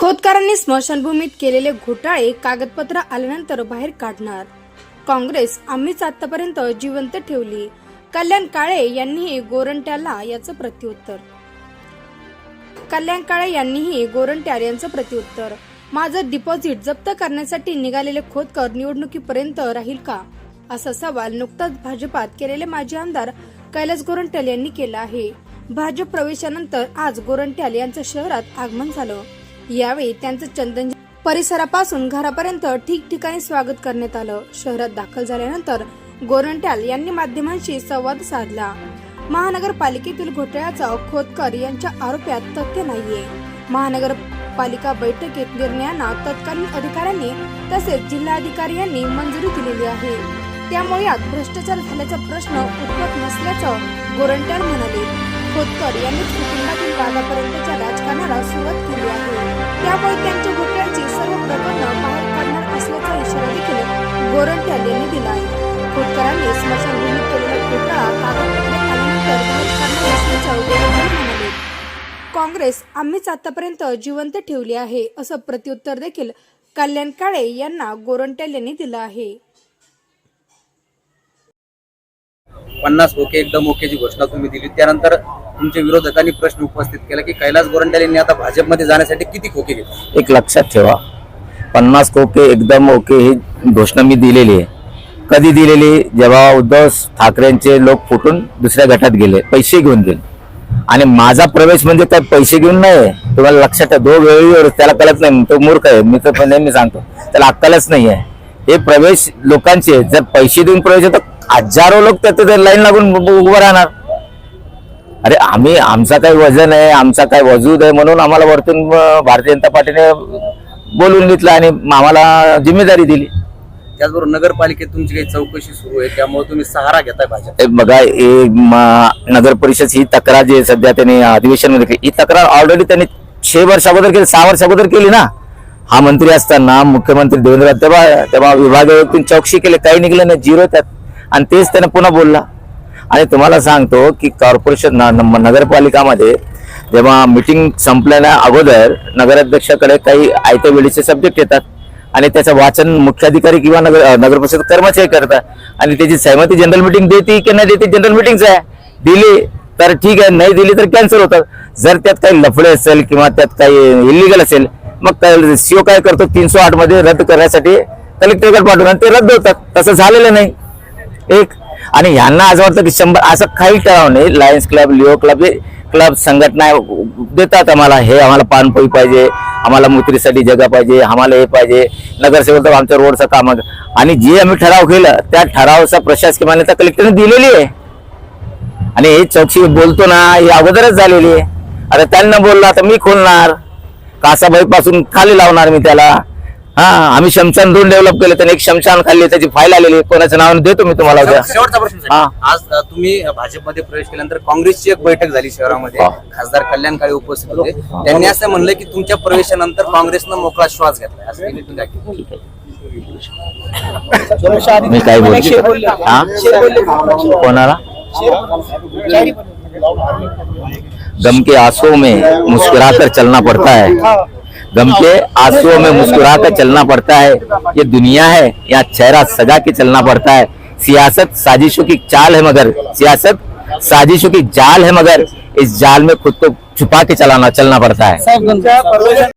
खोदकारांनी स्मशानभूमीत केलेले घोटाळे कागदपत्र आल्यानंतर बाहेर काढणार. काँग्रेस आम्हीच आतापर्यंत जिवंत ठेवली. कल्याण काळे यांनीही गोरंट्याला याचं प्रत्युत्तर. कल्याण काळे यांनीही गोरंट्याल यांचं प्रत्युत्तर. माझं डिपॉझिट जप्त करण्यासाठी निघालेले खोदकर निवडणुकीपर्यंत राहील का? असा सवाल नुकताच भाजपात केलेले माजी आमदार कैलास गोरंट्याल यांनी केला आहे. भाजप प्रवेशानंतर आज गोरंट्याल यांचं शहरात आगमन झालं. यावेळी त्यांचं चंदन परिसरापासून घरापर्यंत ठिकठिकाणी स्वागत करण्यात आलं. शहरात दाखल झाल्यानंतर गोरंट्याल यांनी माध्यमांशी संवाद साधला. महानगरपालिकेतील घोटाळ्याचा खोतकर यांच्या आरोपात तथ्य नाहीये. महानगरपालिका बैठकीत निर्णयांना तत्कालीन अधिकाऱ्यांनी तसेच जिल्हाधिकारी यांनी मंजुरी दिलेली आहे. त्यामुळे यात भ्रष्टाचार झाल्याचा प्रश्न उद्भवत नसल्याचं गोरंट्याल म्हणाले. खोतकर यांनी कुटुंबातील वादापर्यंतच्या राजकारणाला सुरुवात केली आहे. त्यामुळे त्यांच्या घोटाळ्याची सर्व प्रकरणं बाहेर काढणार असल्याचा इशारा देखील गोरंट्याल यांनी दिला आहे. खोतकरांनी स्मशानभूमीत केलेला घोटाळा आल्यानंतर बाहेर काढणार असल्याचं गोरंट्याल म्हणाले. काँग्रेस आम्हीच आतापर्यंत जिवंत ठेवली आहे असं प्रत्युत्तर देखील कल्याण काळे यांना गोरंट्याल यांनी दिलं आहे. पन्नास ओके एकदम ओकेची घोषणा तुम्ही दिली. त्यानंतर तुमच्या विरोधकांनी प्रश्न उपस्थित केला की कैलास गोरंट्याल यांनी आता भाजपमध्ये जाण्यासाठी किती खोके घेतले? एक लक्षात ठेवा. पन्नास ओके एकदम ओके ही घोषणा मी दिलेली आहे. कधी दिलेली? जेव्हा उद्धव ठाकरेंचे लोक फुटून दुसऱ्या गटात गेले पैसे घेऊन गेले. आणि माझा प्रवेश म्हणजे काय? पैसे घेऊन नाही तुम्हाला लक्षात ठेवा दो वेळीवर त्याला कळत नाही. तो मूर्ख आहे मी तर नेहमी सांगतो. त्याला अक्कलच नाही आहे हे प्रवेश लोकांचे जर पैसे देऊन प्रवेश होता हजारो लोक त्यात लाईन लागून उभं राहणार. अरे आम्ही आमचा काही वजन आहे आमचा काही वजूद आहे म्हणून आम्हाला वरतून भारतीय जनता पार्टीने बोलून घेतलं आणि आम्हाला जिम्मेदारी दिली. त्याचबरोबर नगरपालिकेत तुमची काही चौकशी सुरू आहे त्यामुळे तुम्ही सहारा घेताय भाजप बघा म- नगर परिषद ही तक्रार जी सध्या त्यांनी अधिवेशनमध्ये केली. ही तक्रार ऑलरेडी त्यांनी छे वर्ष अगोदर केली सहा वर्ष अगोदर केली ना? हा मंत्री असताना मुख्यमंत्री देवेंद्र तेव्हा तेव्हा विभागीय व्यक्तीने चौकशी केली काही निघलं नाही झिरो त्यात. आणि तेच त्याने पुन्हा बोलला. आणि तुम्हाला सांगतो की कॉर्पोरेशन न- नगरपालिकामध्ये जेव्हा मिटिंग संपल्याच्या अगोदर नगराध्यक्षाकडे काही आयत्या वेळीचे सब्जेक्ट येतात आणि त्याचं वाचन मुख्याधिकारी किंवा नगर नगरपरिषद नगर परिषद कर्मचारी करतात. आणि त्याची सहमती जनरल मिटिंग देते की नाही देते जनरल मिटिंगच आहे. दिली तर ठीक आहे नाही दिली तर कॅन्सल होतात जर त्यात काही लफडे असेल किंवा त्यात काही इलिगल असेल मग सीओ काय करतो? तीनशे आठमध्ये रद्द करण्यासाठी कलेक्टरकडे पाठवून आणि ते रद्द होतात. तसं झालेलं नाही. एक. आणि ह्यांना असं वाटतं की शंभर असं काही ठराव नाही. लायन्स क्लब लिओ क्लब हे क्लब संघटना देतात आम्हाला. हे आम्हाला पानपोई पाहिजे. आम्हाला मुत्रीसाठी जगा पाहिजे. आम्हाला हे पाहिजे. नगरसेवक आमच्या रोडचं काम आणि जे आम्ही ठराव केलं त्या ठरावाचा प्रशासकीय मान्यता कलेक्टरने दिलेली आहे. आणि हे चौकशी बोलतो ना ही अगोदरच झालेली आहे. आता त्यांना बोलला तर मी खोलणार. कासाबाई पासून खाली लावणार मी त्याला. हा आम्ही शमशान दोन डेव्हलप केले त्याने एक शमशान खाल्ली त्याची फाईल आलेली आहे. कोणाचं नाव देतो मी तुम्हाला उद्या. शेवटचा प्रश्न हा. साहेब. आज अ, तुम्ही भाजपमध्ये प्रवेश केल्यानंतर काँग्रेसची एक बैठक झाली शहरामध्ये. हा. खासदार कल्याण काळे उपस्थित होते. त्यांनी असं म्हणलं की तुमच्या प्रवेशानंतर काँग्रेसनं मोकळा श्वास घेतलाय. असं त्यांनी मी काय बोलतो? हा? कोणाला? गम के आंसुओं में मुस्कुराकर चलना पड़ता है। गम के आंसुओं में मुस्कुरा कर चलना पड़ता है। ये दुनिया है, यहाँ चेहरा सजा के चलना पड़ता है। सियासत साजिशों की चाल है मगर, सियासत साजिशों की जाल है मगर, इस जाल में खुद को छुपा के चलाना, चलना पड़ता है।